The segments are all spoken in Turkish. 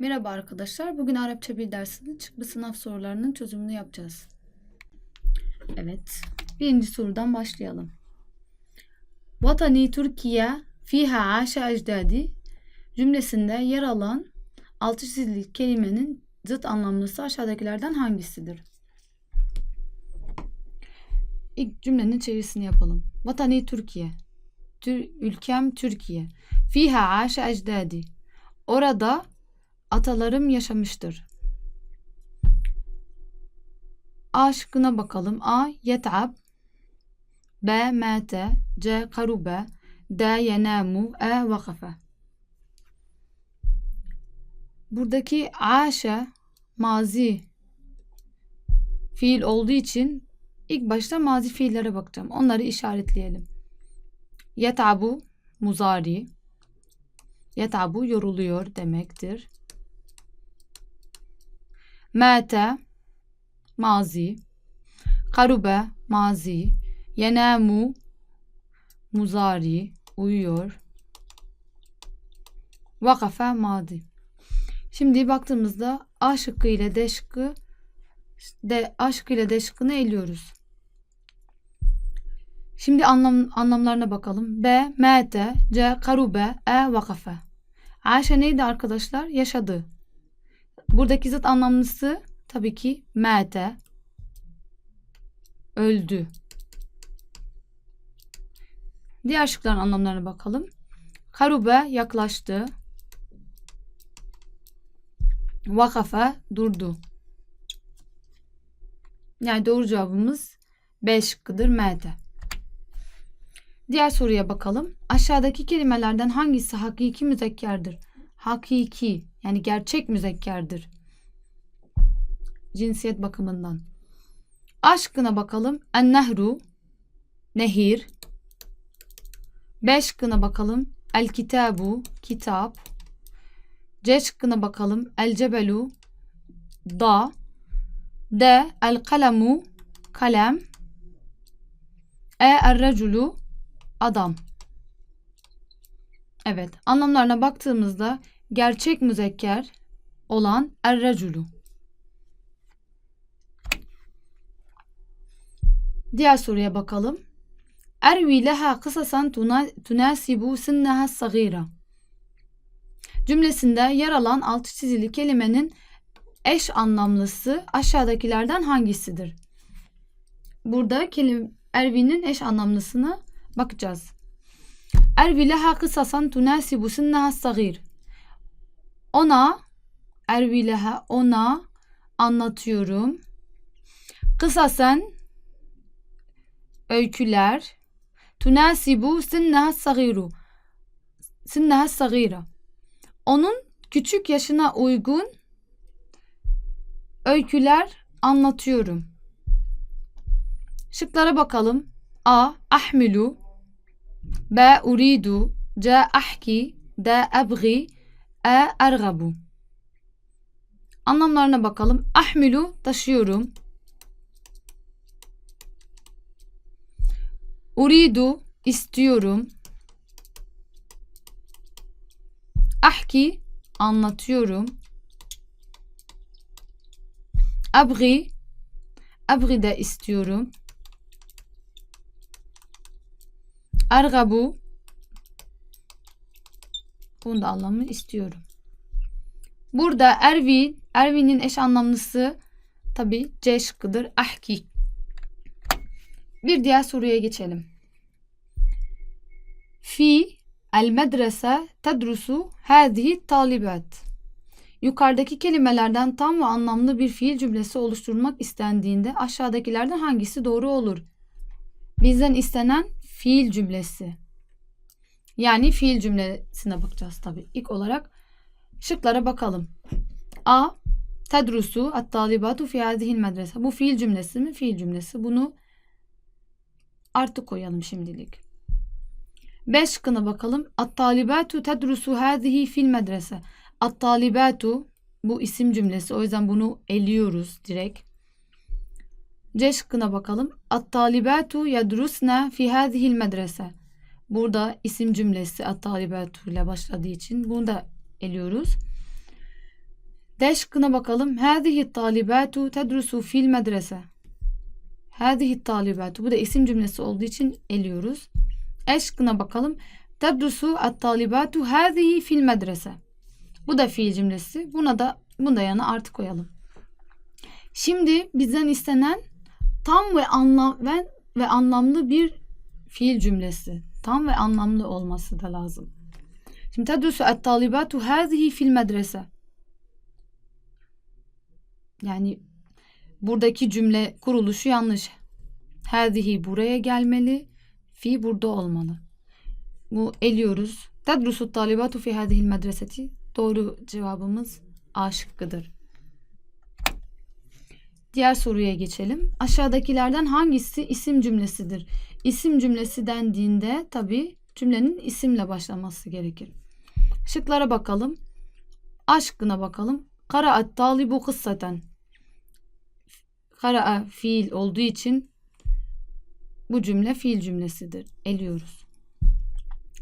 Merhaba arkadaşlar. Bugün Arapça bir dersinin çıkmış sınav sorularının çözümünü yapacağız. Evet. Birinci sorudan başlayalım. Vatani Türkiye fiha aşa ecdadi cümlesinde yer alan altı çizili kelimenin zıt anlamlısı aşağıdakilerden hangisidir? İlk cümlenin çevirisini yapalım. Vatani Türkiye. Tür- ülkem Türkiye. Fiha aşa ecdadi. Orada atalarım yaşamıştır. A şıkkına bakalım. A yet'ab B mate C karube D yenamu E vakafe Buradaki aşe mazi fiil olduğu için ilk başta mazi fiillere bakacağım. Onları işaretleyelim. Yet'abu muzari Yet'abu yoruluyor demektir. Mate mazi karube mazi yenamu muzari uyuyor vakafe madi şimdi baktığımızda A şıkkı ile D şıkkı D, A şıkkı ile D şıkkını eliyoruz. Şimdi anlam, anlamlarına bakalım. B, mete, C, karube, E, vakafe. Ayşe neydi arkadaşlar? Yaşadı. Buradaki zıt anlamlısı tabii ki mete. Öldü. Diğer şıkların anlamlarına bakalım. Karube yaklaştı. Vakafe durdu. Yani doğru cevabımız B şıkkıdır mete. Diğer soruya bakalım. Aşağıdaki kelimelerden hangisi hakiki müzekkerdir? Hakiki yani gerçek müzekkerdir. Cinsiyet bakımından. Aşkına bakalım. En nehru nehir. B şıkkına bakalım. El kitabu kitap. C bakalım. El cebelu dağ. D el kalemu kalem. E el reculu adam. Evet, anlamlarına baktığımızda gerçek müzekker olan er-reculu. Diğer soruya bakalım. Ervi leha kısasan tuna- tunasibu sinneha sagira. Cümlesinde yer alan altı çizili kelimenin eş anlamlısı aşağıdakilerden hangisidir? Burada kelim Ervi'nin eş anlamlısına bakacağız. Ervi leha kısasan tunasibu sinneha sagir. Ona ervi leha ona anlatıyorum. Kısasen öyküler tunasibu sinneha sagiru sinneha sagira. Onun küçük yaşına uygun öyküler anlatıyorum. Şıklara bakalım. A. Ahmilu B. Uridu C. Ahki D. Ebgi E. Ergabu Anlamlarına bakalım. Ahmilu taşıyorum. Uridu istiyorum. Ahki anlatıyorum. Abgi abgi de istiyorum. Ergabu bunun da anlamı istiyorum. Burada Ervi, Ervi'nin eş anlamlısı tabi C şıkkıdır. Ahki. Bir diğer soruya geçelim. Fi el medrese tedrusu hadihi talibat. Yukarıdaki kelimelerden tam ve anlamlı bir fiil cümlesi oluşturmak istendiğinde aşağıdakilerden hangisi doğru olur? Bizden istenen fiil cümlesi. Yani fiil cümlesine bakacağız tabi. İlk olarak şıklara bakalım. A. Tedrusu at-talibatu fi hadihil medrese. Bu fiil cümlesi mi? Fiil cümlesi. Bunu artık koyalım şimdilik. B şıkkına bakalım. At-talibatu tedrusu hadihi fil medrese. At-talibatu bu isim cümlesi. O yüzden bunu eliyoruz direkt. C şıkkına bakalım. At-talibatu fi hadihil medrese. Burada isim cümlesi at-talibatu ile başladığı için bunu da eliyoruz. D şıkkına bakalım. Hâzihi talibatu tedrusu fil medrese. Hâzihi talibatu. Bu da isim cümlesi olduğu için eliyoruz. E şıkkına bakalım. Tedrusu at talibatu hâzihi fil medrese. Bu da fiil cümlesi. Buna da bunda yana artı koyalım. Şimdi bizden istenen tam ve anlam ve, ve anlamlı bir fiil cümlesi. Tam ve anlamlı olması da lazım. Şimdi tedrusu et talibatu hazihi fil medrese. Yani buradaki cümle kuruluşu yanlış. Hazihi buraya gelmeli. Fi burada olmalı. Bu eliyoruz. Tedrusu talibatu fi hadihil medreseti. Doğru cevabımız A şıkkıdır. Diğer soruya geçelim. Aşağıdakilerden hangisi isim cümlesidir? İsim cümlesi dendiğinde tabi cümlenin isimle başlaması gerekir. Şıklara bakalım. Aşkına bakalım. Karaat talibu kıssaten. Kara'a fiil olduğu için bu cümle fiil cümlesidir. Eliyoruz.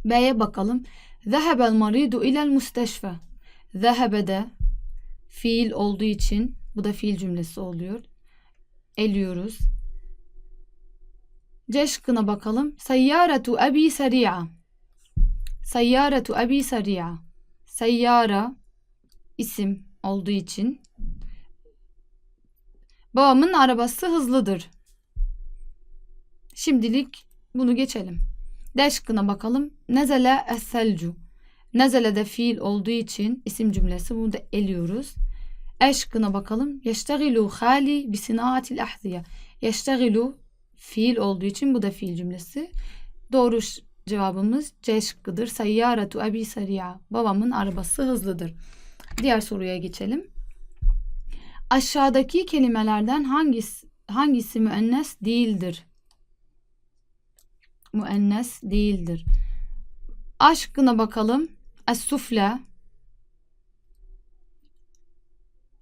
B'ye bakalım. Zehebel maridu ilel müsteşfe. Zehebe de fiil olduğu için bu da fiil cümlesi oluyor. Eliyoruz. C şıkkına bakalım. Seyyaratu abi seri'a. Seyyaratu abi seri'a. Seyyara isim olduğu için babamın arabası hızlıdır. Şimdilik bunu geçelim. D şıkkına bakalım. Nezele es-selcu. Nezele de fiil olduğu için isim cümlesi bunu da eliyoruz. E şıkkına bakalım. Yeştegilu hali bi sinaatil ahziye. Yeştegilu fiil olduğu için bu da fiil cümlesi. Doğru cevabımız C şıkkıdır. Seyyaratu abi sariya. Babamın arabası hızlıdır. Diğer soruya geçelim. Aşağıdaki kelimelerden hangisi hangisi müennes değildir? Müennes değildir. Aşkına bakalım. Es-sufle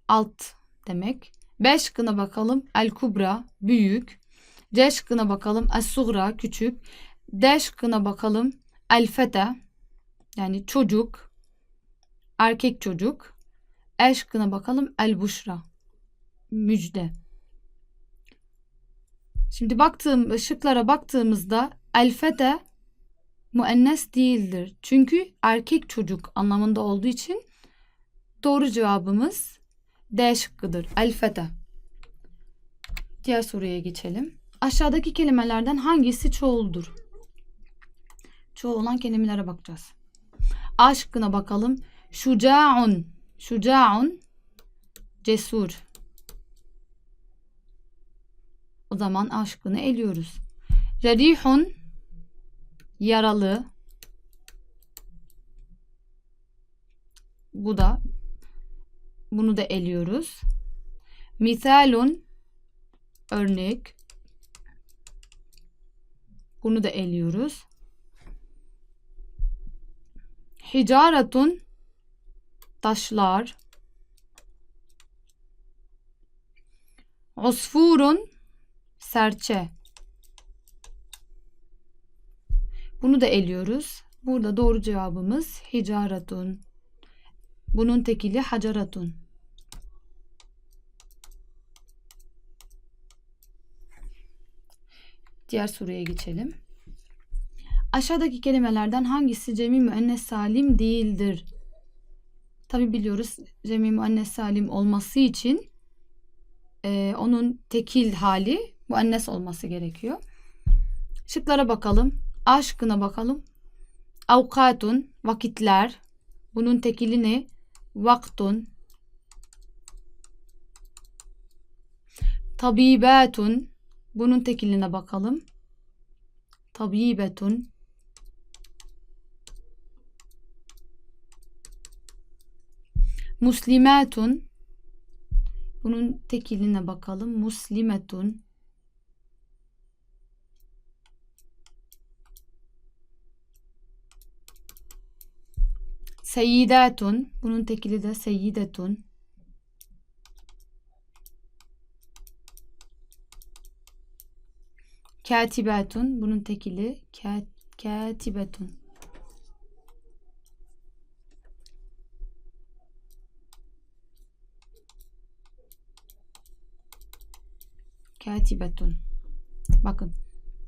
alt demek. B şıkkına bakalım. El kubra büyük. C şıkkına bakalım. Es sugra küçük. D şıkkına bakalım. El fete yani çocuk. Erkek çocuk. E şıkkına bakalım. El buşra müjde. Şimdi baktığım şıklara baktığımızda el fete müennes değildir. Çünkü erkek çocuk anlamında olduğu için doğru cevabımız D şıkkıdır. El fete. Diğer soruya geçelim. Aşağıdaki kelimelerden hangisi çoğuldur? Çoğul olan kelimelere bakacağız. A şıkkına bakalım. Şuca'un. Şuca'un cesur. O zaman A şıkkını eliyoruz. Cerihun yaralı. Bu da bunu da eliyoruz. Misalun örnek. Bunu da eliyoruz. Hicaretun taşlar. Usfurun serçe. Bunu da eliyoruz. Burada doğru cevabımız hicaretun. Bunun tekili hacaratun. Diğer soruya geçelim. Aşağıdaki kelimelerden hangisi cemi müennes salim değildir? Tabi biliyoruz cemi müennes salim olması için e, onun tekil hali müennes olması gerekiyor. Şıklara bakalım. A şıkkına bakalım. Avkatun vakitler. Bunun tekili ne? Vaktun. Tabibatun. Bunun tekiline bakalım. Tabibetun. Muslimatun. Bunun tekiline bakalım. Muslimetun. Seyyidatun. Bunun tekili de seyyidetun. Katibetun. Bunun tekili. Kat, katibetun. Bakın.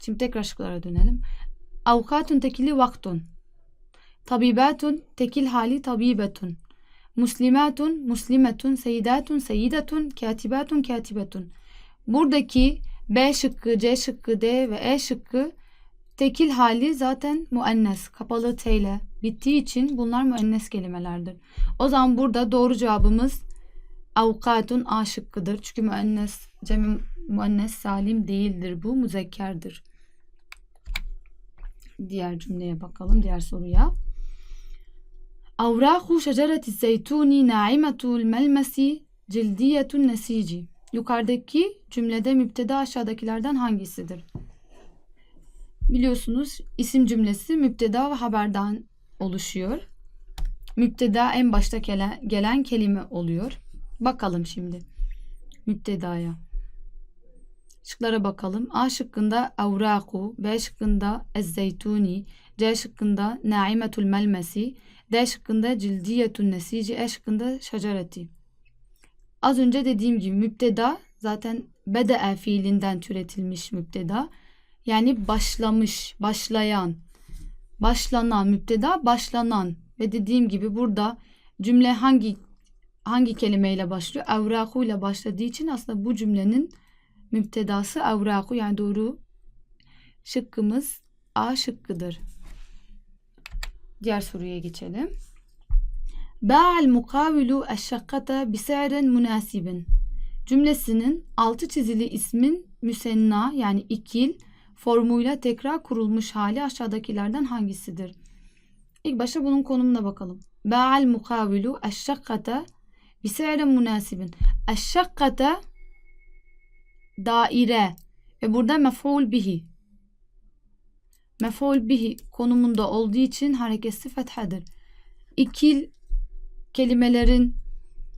Şimdi tekrar şıklara dönelim. Avukatun tekili vaktun. Tabibetun tekil hali tabibetun. Muslimatun, muslimetun, seyidatun, seyidatun, katibatun, katibetun. Buradaki B şıkkı, C şıkkı, D ve E şıkkı tekil hali zaten muennes. Kapalı T ile bittiği için bunlar müennes kelimelerdir. O zaman burada doğru cevabımız avukatun A şıkkıdır. Çünkü müennes, cemi müennes salim değildir bu. Muzekkerdir. Diğer cümleye bakalım. Diğer soruya. Avrahu şecereti zeytuni naimetul melmesi cildiyetun nesici. Yukarıdaki cümlede müpteda aşağıdakilerden hangisidir? Biliyorsunuz isim cümlesi müpteda ve haberden oluşuyor. Müpteda en başta gelen, gelen kelime oluyor. Bakalım şimdi müptedaya. Şıklara bakalım. A şıkkında avraku, B şıkkında ezzeytuni, C şıkkında naimetul melmesi, D şıkkında cildiyetun nesici, E şıkkında şecereti. Az önce dediğim gibi müpteda zaten bede'e fiilinden türetilmiş müpteda. Yani başlamış, başlayan, başlanan, müpteda başlanan ve dediğim gibi burada cümle hangi hangi kelimeyle başlıyor? Evraku ile başladığı için aslında bu cümlenin müptedası evraku yani doğru şıkkımız A şıkkıdır. Diğer soruya geçelim. Ba'al mukavilu eşşakkata bise'ren münasibin. Cümlesinin altı çizili ismin müsenna yani ikil formuyla tekrar kurulmuş hali aşağıdakilerden hangisidir? İlk başta bunun konumuna bakalım. Ba'al mukavilu eşşakkata bise'ren münasibin. Eşşakkata daire ve burada mef'ul bihi. Mef'ul bihi konumunda olduğu için harekesi fethadır. İkil kelimelerin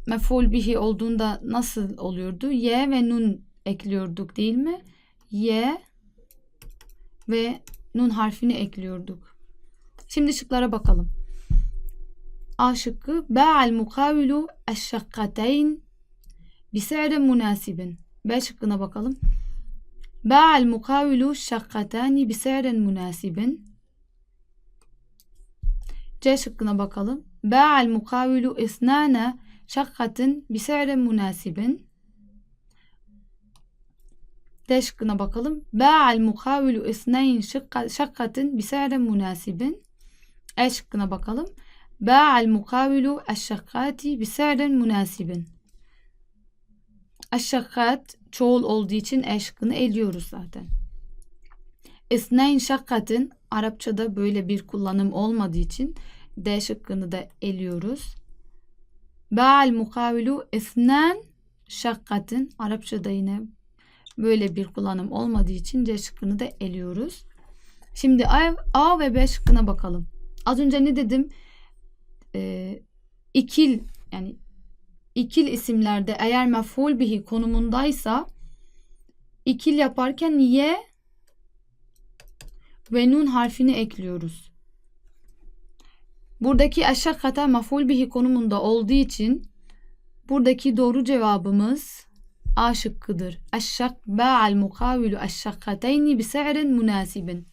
mef'ul bihi olduğunda nasıl oluyordu? Y ve nun ekliyorduk değil mi? Y ve nun harfini ekliyorduk. Şimdi şıklara bakalım. A şıkkı Ba'al mukavilu eşşakkateyn bise'rin münasibin. B şıkkına bakalım. Ba'al mukavilu şakkatani bise'rin münasibin. C şıkkına bakalım. Ba'al mukavilu isnana şakkatin bise'rin münasibin. D şıkkına bakalım. Ba'al mukavilu isnayn şakkatin bise'rin münasibin. E şıkkına bakalım. Ba'al mukavilu eşşakkati bise'rin münasibin. Eşşakkat çoğul olduğu için e şıkkını eliyoruz zaten. İsnayn şakkatin Arapçada böyle bir kullanım olmadığı için D şıkkını da eliyoruz. Ba'al mukavilu isnan şakkatin Arapçada yine böyle bir kullanım olmadığı için C şıkkını da eliyoruz. Şimdi A, A ve B şıkkına bakalım. Az önce ne dedim? Ee, ikil yani ikil isimlerde eğer mef'ul bihi konumundaysa ikil yaparken ye ve nun harfini ekliyoruz. Buradaki eşşakkata mef'ul bihi konumunda olduğu için buradaki doğru cevabımız A şıkkıdır. Eşşak ba'al mukavilu eşşakkateyni bi se'rin münasibin.